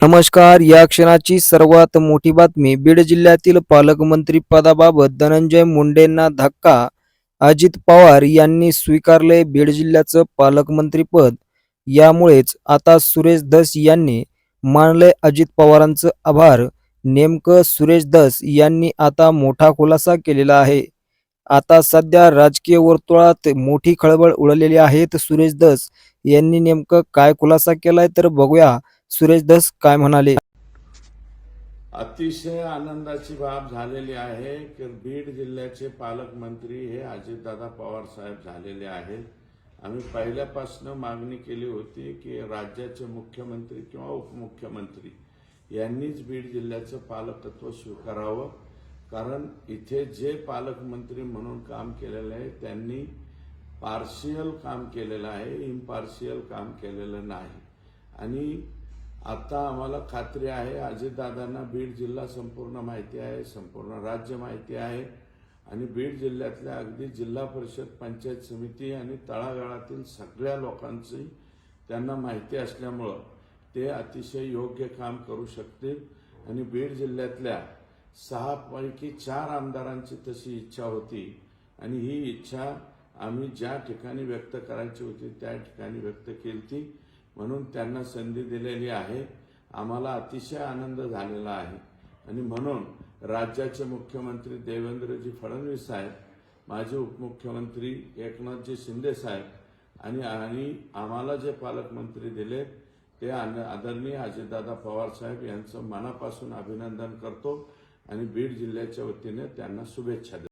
नमस्कार या क्षणाची सर्वात मोठी बातमी बीड जिल्ह्यातील पालकमंत्री पदाबाबत धनंजय मुंडेंना धक्का अजित पवार यांनी स्वीकारले बीड जिल्ह्याचं पालकमंत्रीपद यामुळेच आता सुरेश धस यांनी मानले अजित पवारांचं आभार. नेमकं सुरेश धस यांनी आता मोठा खुलासा केलेला आहे. आता सध्या राजकीय वर्तुळात मोठी खळबळ उडलेली आहे. तर सुरेश धस यांनी नेमकं काय खुलासा केलाय तर बघूया. सुरेश दस काय म्हणाले? अतिशय आनंदाची बाब झालेली आहे. की बीड जिल्ह्याचे पालकमंत्री हे अजितदादा पवार साहेब झालेले आहेत. आम्ही पहिल्यापासून मागणी केली होती की राज्याचे मुख्यमंत्री किंवा उपमुख्यमंत्री यांनीच बीड जिल्ह्याचं पालकत्व स्वीकारावं. कारण इथे जे पालकमंत्री म्हणून काम केलेलं आहे त्यांनी पार्शियल काम केलेलं आहे इम्पार्शियल काम केलेलं नाही. आणि आता आम्हाला खात्री आहे अजितदादांना बीड जिल्हा संपूर्ण माहिती आहे संपूर्ण राज्य माहिती आहे. आणि बीड जिल्ह्यातल्या अगदी जिल्हा परिषद पंचायत समिती आणि तळागाळातील सगळ्या लोकांची त्यांना माहिती असल्यामुळं ते अतिशय योग्य काम करू शकतील. आणि बीड जिल्ह्यातल्या सहापैकी चार आमदारांची तशी इच्छा होती. आणि ही इच्छा आम्ही ज्या ठिकाणी व्यक्त करायची होती त्या ठिकाणी व्यक्त केली ती म्हणून त्यांना संधी दिलेली आहे. आम्हाला अतिशय आनंद झालेला आहे. आणि म्हणून राज्याचे मुख्यमंत्री देवेंद्रजी फडणवीस साहेब माजी उपमुख्यमंत्री एकनाथजी शिंदे साहेब आणि आणि आम्हाला जे पालकमंत्री दिले ते आदरणीय अजितदादा पवार साहेब यांचं मनापासून अभिनंदन करतो आणि बीड जिल्ह्याच्या वतीने त्यांना शुभेच्छा देतो.